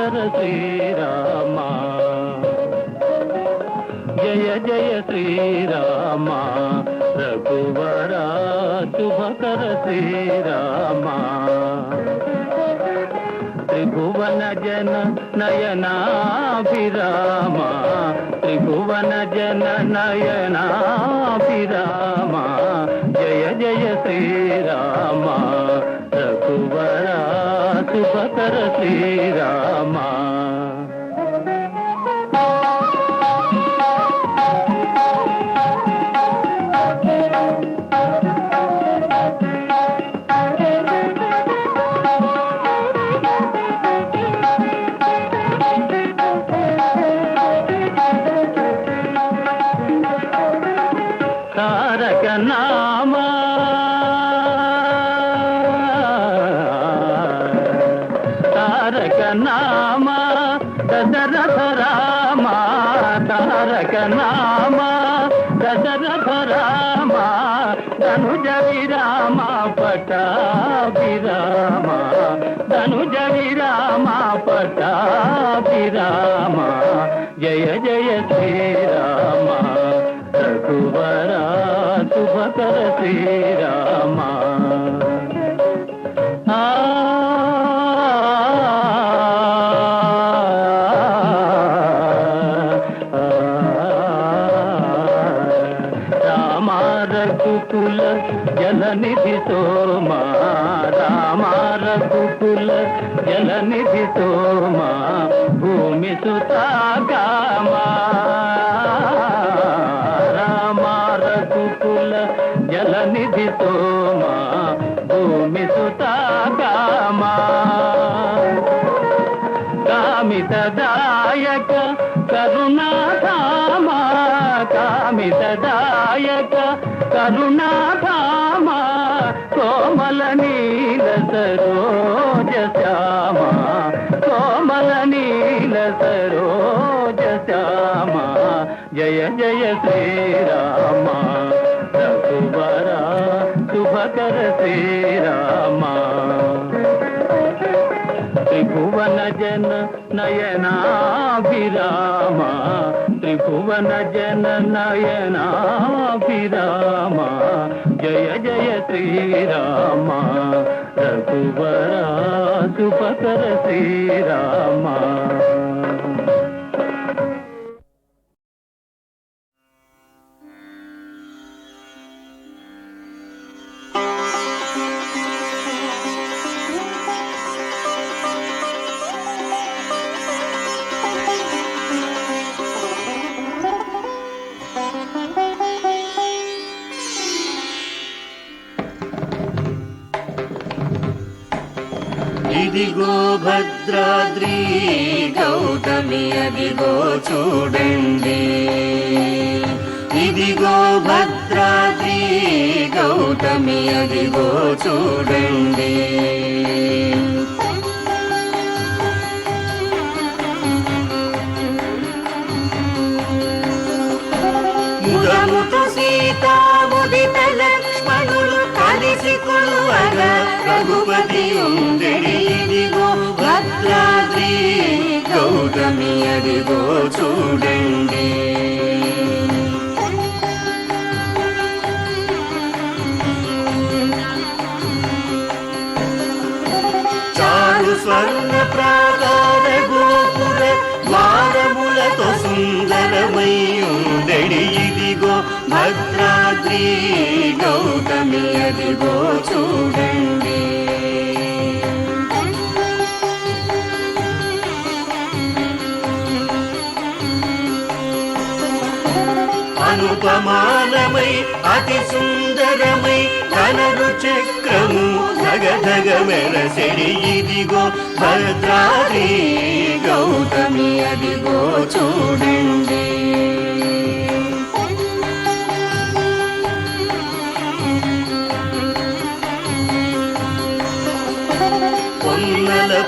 శుభకర శ్రీరామ. జయ జయ శ్రీరామ. రఘువర శుభకర శ్రీరామ. త్రిభువన జన నయనాభిరామ. త్రిభువన జన నయనాభిరామా. అవతర శ్రీరామా. దశరథ రామ తారక నామ దశరథ రామ ధనుజ విరామ పటాభిరామ ధనుజ విరామ పటాభిరామ జయ జయ శ్రీరామ రఘువరా శుభకర శ్రీరామా రామారఘుకుల జలనిధి సోమా రామారఘుకుల జలనిధి సోమా భూమి సుతాగామా రామారఘుకుల జలనిధి సోమా భూమి సుతాగామా కామితదాయక కరుణాధామ కామితదాయక కరుణాధామ కోమల నీల సరోజ శ్యామ కోమల నీల సరోజ శ్యామ. జయ జయ శ్రీరామ రఘువరా శుభకర శ్రీరామ. త్రిభువన జన నయనాభిరామ. త్రిభువన జన నయనాభిరామ. జయ జయ శ్రీరామ. రఘువరా సుపకర శ్రీరామ. భద్రాద్రి గౌతమి అదిగో చూడండి. ఇదిగో భద్రాద్రి గౌతమి అదిగో చూడండి. ముదముతో సీతా ముదిత లక్ష్మణులు కలిసి కొలువగా రఘుపతి గౌతమి అదిగో చూడండి. చారు స్వర్ణ ప్రాకార గోపుర ద్వారముల సుందరమై ఉండడి ఇదిగో భద్రాద్రి గౌతమి అదిగో చూడండి. అనుపమానమై అతి సుందరమై ధనరు చక్రము ధగధగ మెరసెడి ఇదిగో భద్రాది గౌతమి అదిగో చూడండి.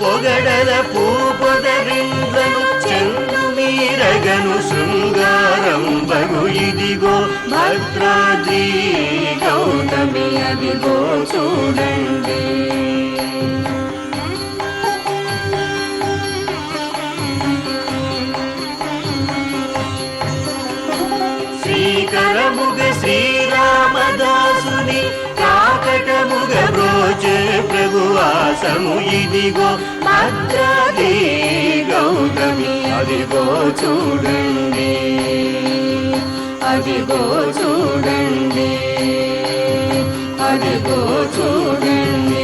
పొగడల పూ చెన్ను మీరగను శృంగారం బగు ఇదిగో భద్రాద్రి గౌతమి అదిగో చూడండి. శ్రీకరముగ శ్రీరామదాసుని కాకటముగ బ్రోచే ప్రభువాసము ఇదిగో భద్రాది గౌతమి. అదిగో చూడండి అదిగో చూడండి అదిగో చూడండి.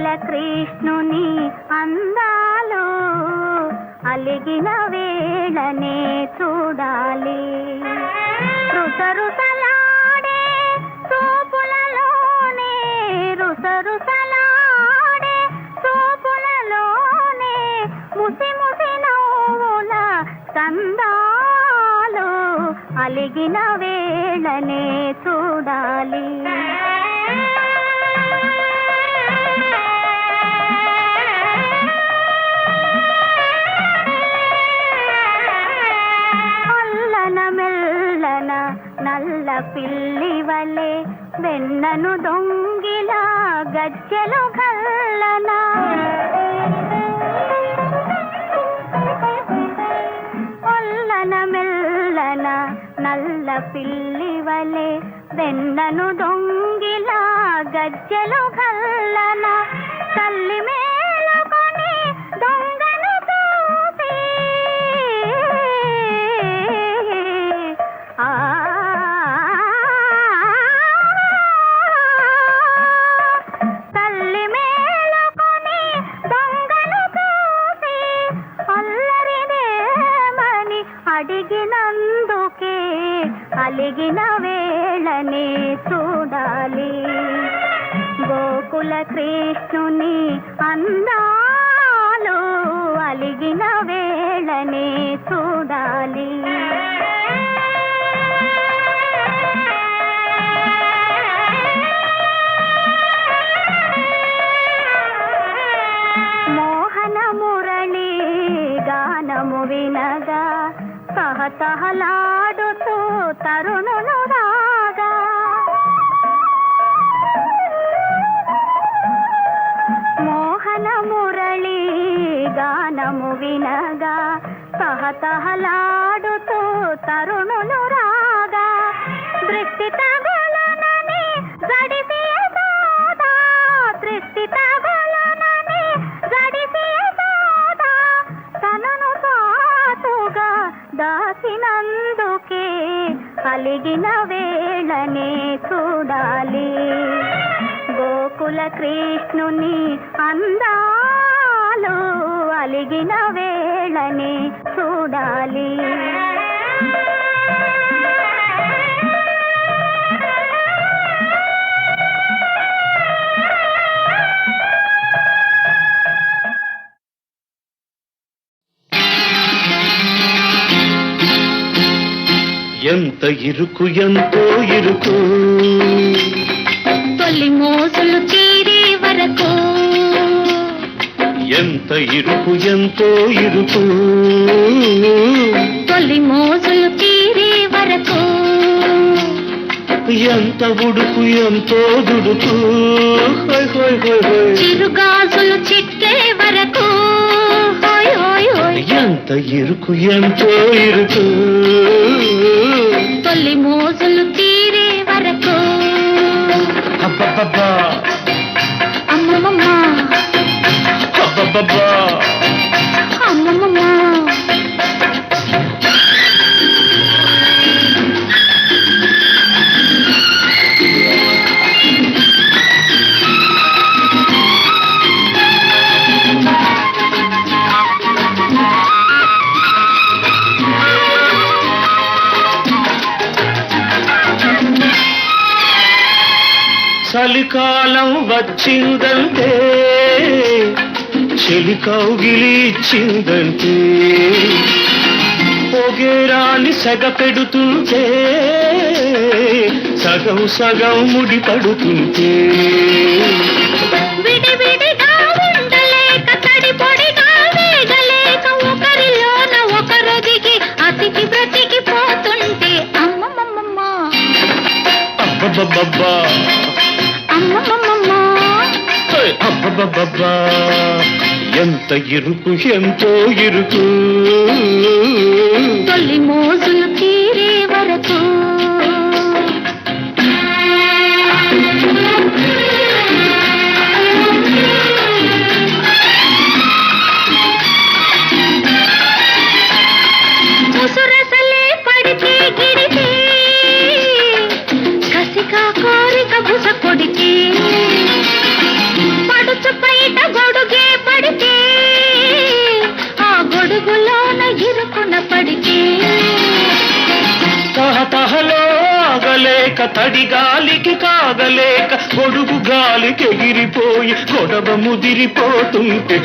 గోకుల కృష్ణుని అందాలు అలిగిన వేళనే చూడాలి. రుసరుసలాడే చూపులలోనే రుసరుసలాడే చూపులలోనే ముసి ముసి నవ్వుల కందాలు అలిగిన వేళనే చూడాలి. నల్ల పిల్లి వలె వెన్నను దొంగిలా గజ్జెలు గల్లన ఒల్లన మెల్లన నల్ల పిల్లి వలె వెన్నను దొంగిలా గజ్జెలు గల్లన తల్లి మే గానము వినగా తహతహలాడుతూ తరుణులు రాగా. మోహన మురళి గానము వినగా తహతహలాడుతూ తరుణులు రాగా. దృష్టి తగులనని అలిగిన వేళనే చూడాలి. గోకుల కృష్ణుని అందాలు అలిగిన వేళనే చూడాలి. ఎంత ఇరుకు ఎంతో ఇరుకు. తొలి మోసులు తీరే వరకు. ఎంత ఇరుకు ఎంతో ఇరుకు. తొలి మోసులు తీరే వరకు. ఎంత ఉడుకు ఎంతో దుడుకు. హోయ్ హోయ్ హోయ్ హోయ్ చిరుగాజులు చిక్కే వరకు. ఎంత ఇరుకు ఎంతో ఇరుకు. అబ్బబ్బబ్బా అమ్మమ్మ చలికాలం వచ్చిందంటే చెలి కౌగిలి ఇచ్చిందంటే పొగేరాని సగ పెడుతుంటే సగం సగం ముడి పడుతుంటే. విడివిడిగా ఉండలేక ఎంత ఇరుకు ఎంతో ఇరుకు తడి గాలికి కాగలేక గొడుగు గాలికి ఎగిరిపోయి గొడవ ముదిరిపోతుంటే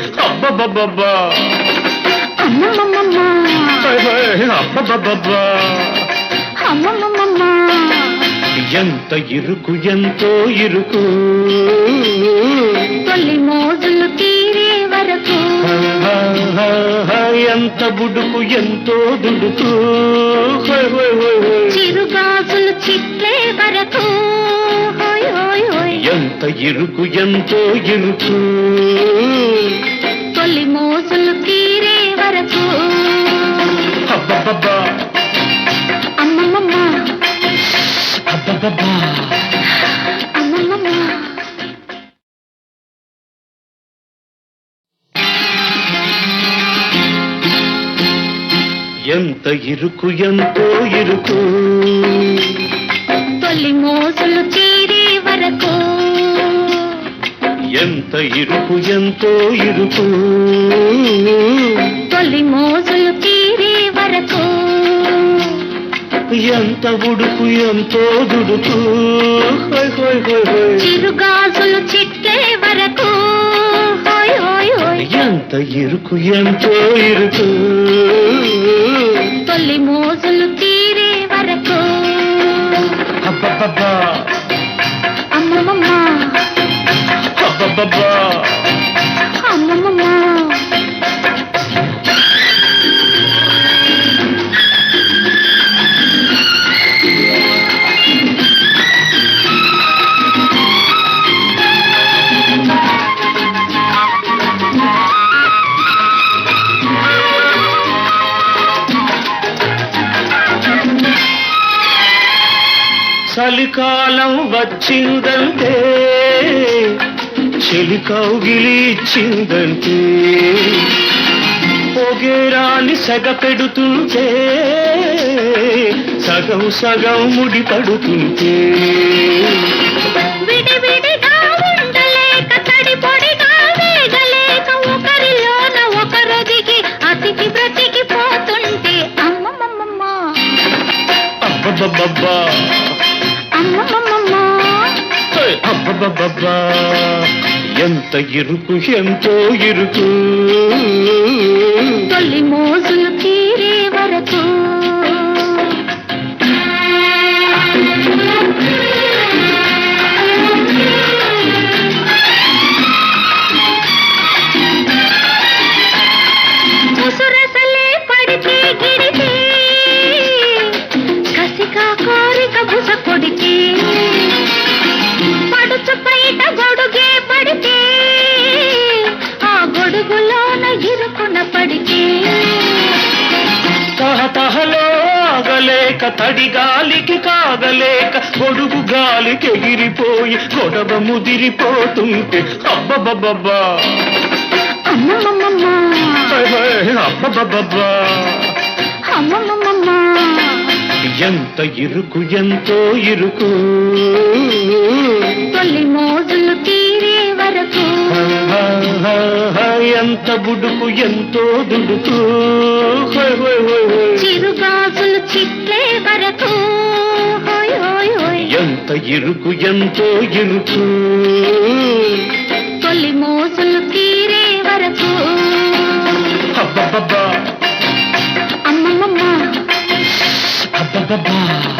ఎంత ఇరుకు ఎంతో ఇరుకు. తొలి మోజులు తీరే వరకు. ఎంత బుడుకు ఎంతో దుడుకు. చిరుగాజులు చిట్లే వరకు. ఎంత ఇరుకు ఎంతో ఇరుకు. తొలి మోజులు తీరే వరకు. ఎంత ఇరుకు ఎంతో ఇరుకు. ఇరుకు ఎంతో ఇరుకు తొలి మోజులు తీరే వరకు. ఎంత ఉడుకు ఎంతో దుడుకు చిరుగాజులు చిట్లే వరకు. హోయ్ హోయ్ హోయ్. ఎంత ఇరుకు ఎంతో ఇరుకు. తొలి మోజులు తీరే వరకు. అబ్బబ్బబ్బా. అమ్మమ్మమ్మ. చలికాలం వచ్చిందంటే చెలి కౌగిలి ఇచ్చిందంటే పొగేరాని సెగ పెడుతుంటే సగం సగం ముడి పడుతుంటే. విడివిడిగా ఉండలేక ఎంత ఇరుకు ఎంతో ఇరుకు. గొడుగు గాలికి ఎగిరిపోయి గొడవ ముదిరిపోతుంటే అబ్బబ్బబ్బబ్బా. ఎంత ఇరుకు ఎంతో ఇరుకు. తొలి మోజులు తీరే వరకు. ఎంత బుడుకు ఎంతో దుడుకు. హై హై హై ఎంత ఇరుకు ఎంతో ఇరుకు. తొలి మోసలు తీరే వరకు. అబ్బబ్బబ్బా. అమ్మమ్మమ్మ.